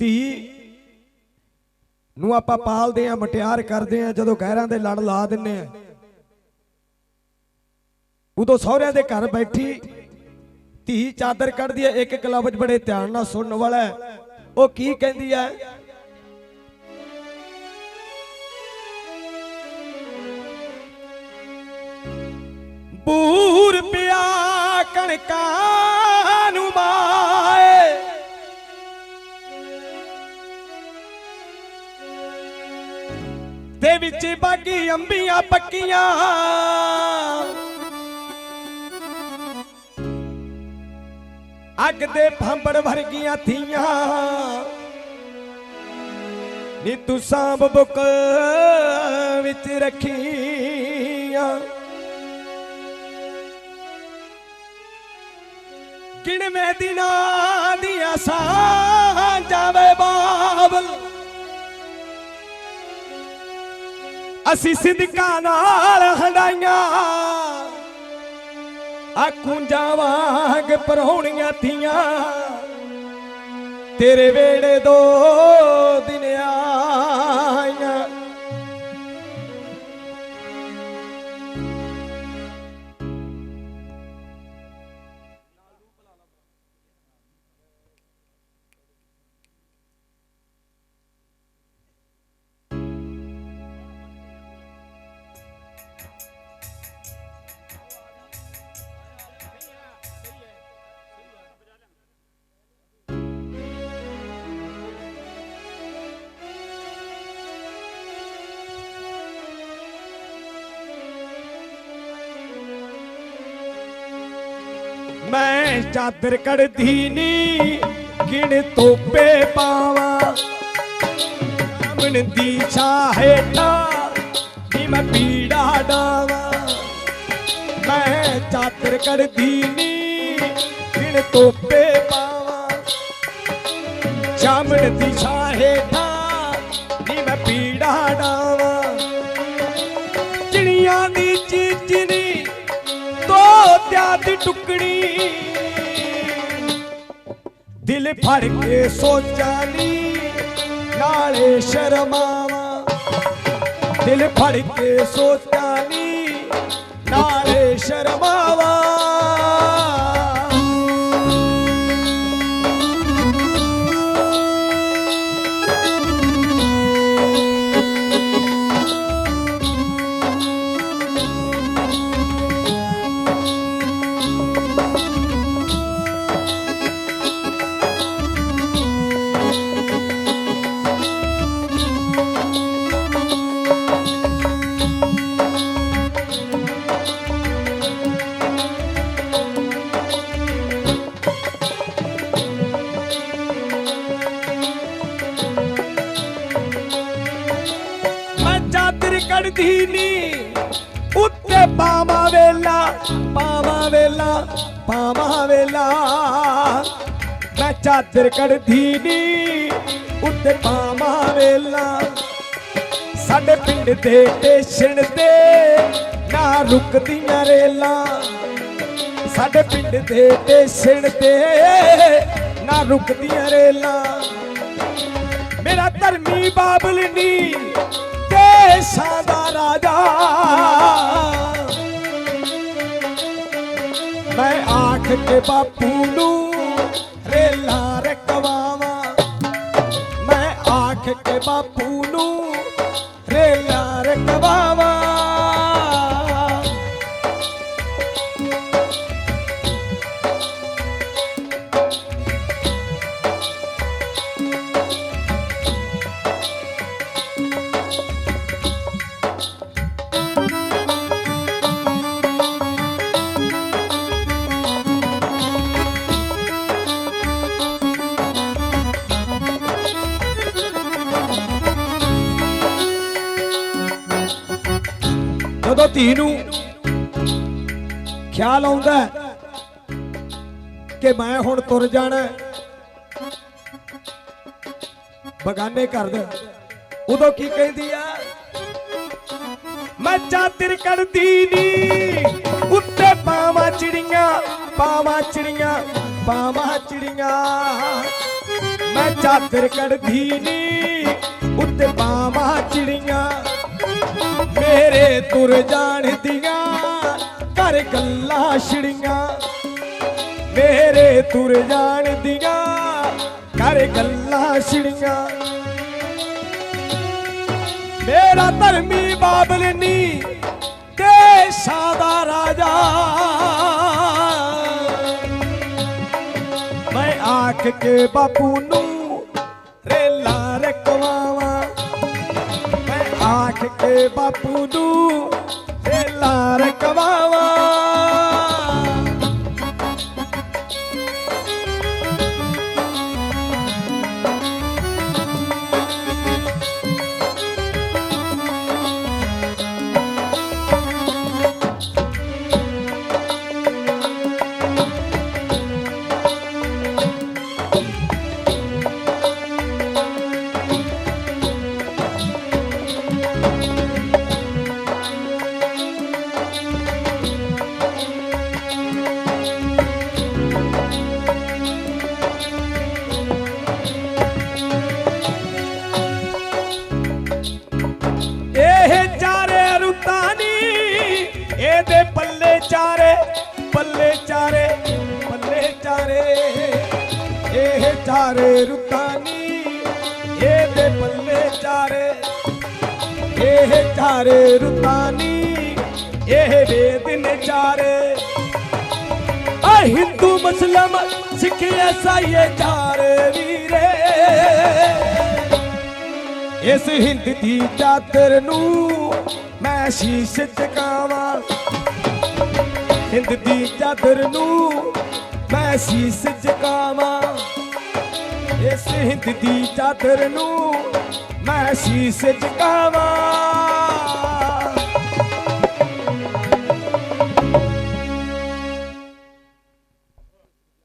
ਧੀ ਨੂੰ ਆਪਾਂ ਪਾਲਦੇ ਆ, ਮਟਿਆਰ ਕਰਦੇ ਆ, ਜਦੋਂ ਗਹਿਰਾਂ ਦੇ ਲੜ ਲਾ ਦਿੰਨੇ ਆ। ਉਦੋਂ ਸਹੁਰਿਆਂ ਦੇ ਘਰ ਬੈਠੀ ਧੀ ਚਾਦਰ ਕੱਢਦੀ ਹੈ ਇੱਕ ਇੱਕ ਲਫ਼ਜ਼ ਬੜੇ ਧਿਆਨ ਨਾਲ ਸੁਣਨ ਵਾਲਾ ਉਹ ਕੀ ਕਹਿੰਦੀ ਹੈ ਬੂਰ ਪਿਆ ਕਣਕਾਂ ਦੇ ਵਿੱਚ ਬਾਗੀ ਅੰਬੀਆਂ ਪੱਕੀਆਂ। ਅੱਗ ਦੇ ਫੰਬੜ ਵਰਗੀਆਂ ਥੀਆਂ। ਨੀ ਤੂੰ ਸਾਂਭ ਬੁੱਕ ਵਿੱਚ ਰੱਖੀਆਂ। ਗਿਣਵੇਂ ਦਿਨਾਂ ਦੀਆਂ ਸਾਂ ਜਾਵੇ ਬਾਬਲ ਅਸੀਂ ਸਿੱਧਕਾਂ ਨਾਲ ਹੰਡਾਈਆਂ। ਆ ਕੁੰਜਾਂ ਵਾਂਗ ਪਰੋਣੀਆਂ ਥੀਆਂ। ਤੇਰੇ ਵੇੜੇ ਦੋ ਦਿਨ ਮੈਂ ਚਾਦਰ ਕੜਦੀ ਨੀ, ਗਿਣ ਤੋਪੇ ਪਾਵਾਂ। ਮਨ ਦੀ ਛਾਹੇਟਾ ਨੀ ਮੈਂ ਪੀੜਾ ਡਾਵਾ। ਮੈਂ ਚਾਦਰ ਕੜਦੀ ਨੀ, ਗਿਣ ਤੋਪੇ ਪਾਵਾਂ। ਜਾਮਣ ਦੀ ਛਾਹੇਟਾ ਟੁਕੜੀ ਦਿਲ ਫੜ ਕੇ ਸੋਚਾਂ ਨੀ, ਨਾਲੇ ਸ਼ਰਮਾਵਾਂ। ਦਿਲ ਫੜ ਕੇ ਸੋਚਾਂ ਨੀ, ਨਾਲੇ ਸ਼ਰਮਾਵਾਂ। ਚਾਦਰ ਨੀ ਉੱਤੇ ਪਾਵਾਂ ਵੇਲਾ ਪਾਵਾਂ ਵੇਲਾ ਪਾਵਾਂ ਵੇਲਾ। ਮੈਂ ਚਾਦਰ ਕੱਢਦੀ ਨੀ ਉੱਤੇ ਪਾਵਾਂ ਵੇਲਾ। ਸਾਡੇ ਪਿੰਡ ਦੇ ਸਟੇਸ਼ਨ ਤੇ ਨਾ ਰੁਕਦੀਆਂ ਰੇਲਾਂ। ਸਾਡੇ ਪਿੰਡ ਦੇ ਸਟੇਸ਼ਨ ਤੇ ਨਾ ਰੁਕਦੀਆਂ ਰੇਲਾਂ। ਮੇਰਾ ਧਰਮੀ ਬਾਬਲ ਨੀ ਆਖ ਕੇ ਬਾਪੂ ਨੂੰ ਰੇਲਾ ਰਕਵਾਵਾਂ। ਮੈਂ ਆਖ ਕੇ ਬਾਪੂ ਨੂੰ ਰੇਲਾ ਰਕਵਾਵਾਂ। ਜਦੋਂ ਧੀ ਨੂੰ ਖਿਆਲ ਆਉਂਦਾ ਕਿ ਮੈਂ ਹੁਣ ਤੁਰ ਜਾਣਾ ਬਗਾਨੇ ਘਰ ਦੇ, ਉਦੋਂ ਕੀ ਕਹਿੰਦੀ ਆ? ਮੈਂ ਚਾਦਰ ਕੱਢਦੀ ਨੀ, ਉੱਤੇ ਪਾਵਾਂ ਚਿੜੀਆਂ ਪਾਵਾਂ ਚਿੜੀਆਂ ਪਾਵਾਂ ਚਿੜੀਆਂ। ਮੈਂ ਚਾਦਰ ਕੜਦੀ ਨੀ, ਉੱਤੇ ਪਾਵਾਂ ਚਿੜੀਆਂ। ਮੇਰੇ ਤੁਰ ਜਾਣ ਦੀਆਂ ਘਰ ਗੱਲਾਂ ਛਿੜੀਆਂ। ਮੇਰੇ ਤੁਰ ਜਾਣ ਦੀਆਂ ਘਰ ਗੱਲਾਂ ਛਿੜੀਆਂ। ਮੇਰਾ ਧਰਮੀ ਬਾਬਲ ਨੀ ਦੇਸ਼ਾਂ ਦਾ ਰਾਜਾ। ਮੈਂ ਆਖ ਕੇ ਬਾਪੂ ਨੂੰ ਬਾਪੂ ਨੂੰ ਰੇਲਾ ਰਕਵਾਵਾਂ ਚਾਰੇ ਰੁੱਤਾਂ ਇਹਦੇ ਪੱਲੇ ਚਾਰੇ ਪੱਲੇ ਚਾਰੇ ਪੱਲੇ ਚਾਰੇ। ਇਹ ਚਾਰੇ ਰੁਤਾਨੀ ਇਹਦੇ ਪੱਲੇ ਚਾਰੇ। ਇਹ ਚਾਰੇ ਰੁਤਾਨੀ ਨੀ ਇਹ ਵੇਦ ਨੇ ਚਾਰੇ। ਆ ਹਿੰਦੂ, ਮੁਸਲਮ, ਸਿੱਖ, ਈਸਾਈ ਚਾਰੇ ਵੀਰੇ ਇਸ ਹਿੰਦ ਦੀ ਚਾਦਰ ਨੂੰ ਮੈਂ ਸ਼ੀਸ਼ ਝੁਕਾਵਾਂ ਹਿੰਦ ਦੀ ਚਾਦਰ ਨੂੰ ਮੈਂ ਸ਼ੀਸ਼ ਝੁਕਾਵਾਂ ਇਸ ਹਿੰਦ ਦੀ ਚਾਦਰ ਨੂੰ ਮੈਂ ਸ਼ੀਸ਼ ਝੁਕਾਵਾਂ